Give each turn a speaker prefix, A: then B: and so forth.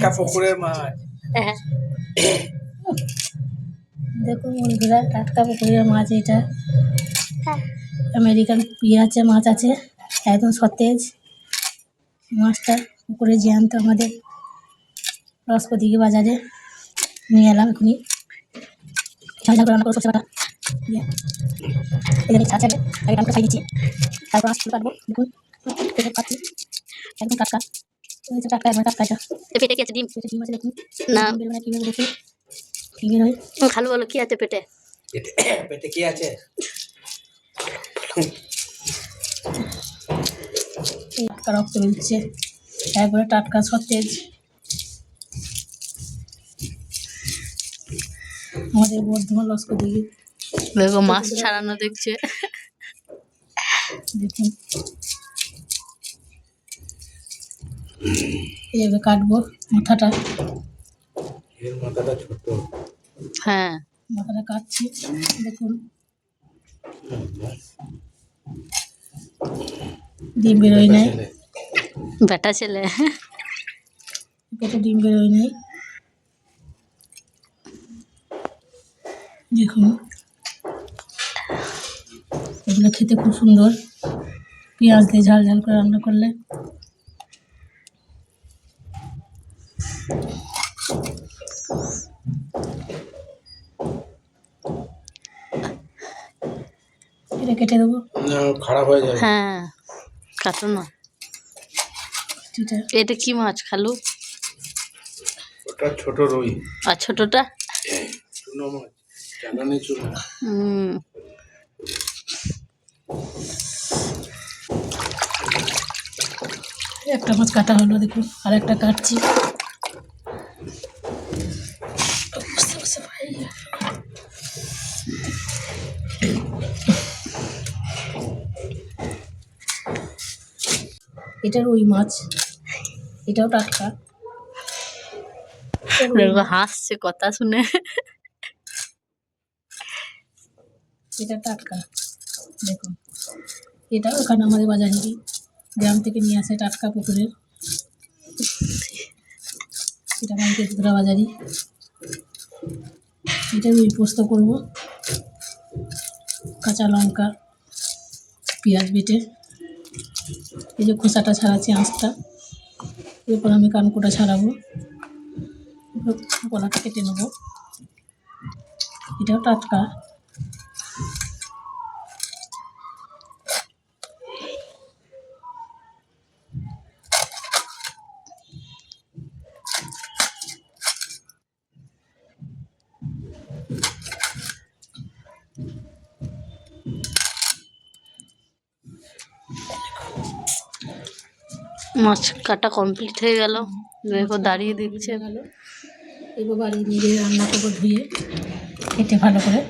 A: টাটকা পুকুরের মাছ।
B: দেখুন বন্ধুরা, টাটকা পুকুরের মাছ এটা। আমেরিকান আছে মাছ আছে, একদম সতেজ। মাছটা পুকুরে জ্যান্ত আমাদের রসপদিকে বাজারে। নিয়ে এলাম এখনই। ছাড় আগে রান্না খাই তারপর ফুল কাটবো দেখুন। পাচ্ছি একদম টাটকা। টাটকা একবার টাটকা
C: পেটে কি আছে ডিম?
B: পেটে ডিম আছে দেখুন
C: না।
B: ডিম বেরোবে না দেখি। কী বেরোয়
C: খালু বলো কি আছে পেটে?
A: পেটে পেটে কি আছে?
B: টাটকা রক্ত বেরোচ্ছে। একবারে টাটকা সতেজ। আমাদের বর্ধমান লস্কর দিকে
C: দেখো মাছ ছাড়ানো দেখছে।
B: দেখুন। এইভাবে কাটবো মাথাটা।
A: এর মাথাটা ছোট।
C: হ্যাঁ।
B: মাথাটা কাটছি দেখুন। ডিম বেরোয় নাই।
C: বেটা ছেলে।
B: পেটে ডিম বেরোয় নাই। দেখুন। এগুলো খেতে খুব সুন্দর। পেঁয়াজ দিয়ে ঝাল ঝাল করে রান্না করলে। এটা কেটে দেবো?
A: খারাপ হয়ে যাবে।
C: হ্যাঁ কাটো না।
B: এটা
C: এটা কি মাছ খালু?
A: ওটা ছোট রুই।
C: আর ছোটটা?
A: চুনো মাছ চালানি চুনো।
C: হুম।
B: একটা মাছ কাটা হলো দেখুন। আর একটা কাটছি। এটা রুই মাছ। এটাও টাটকা।
C: হাসছে কথা শুনে।
B: এটা টাটকা। দেখুন এটা ওখানে আমাদের বাজারেরই গ্রাম থেকে নিয়ে আসে টাটকা পুকুরের। এটা আমাদের পুকুরা বাজারি এটা রুই পোস্ত করব। কাঁচা লঙ্কা পেঁয়াজ বেটে। এই যে খোসাটা ছাড়াচ্ছি আঁচটা। এরপর আমি কানকোটা ছাড়াবো। গলাটা কেটে নেব। এটাও টাটকা।
C: মাছ কাটা কমপ্লিট হয়ে গেল। দেখো দাঁড়িয়ে দিচ্ছে
B: ভালো এবার বাড়ি গিয়ে রান্না করব ধুয়ে খেতে ভালো করে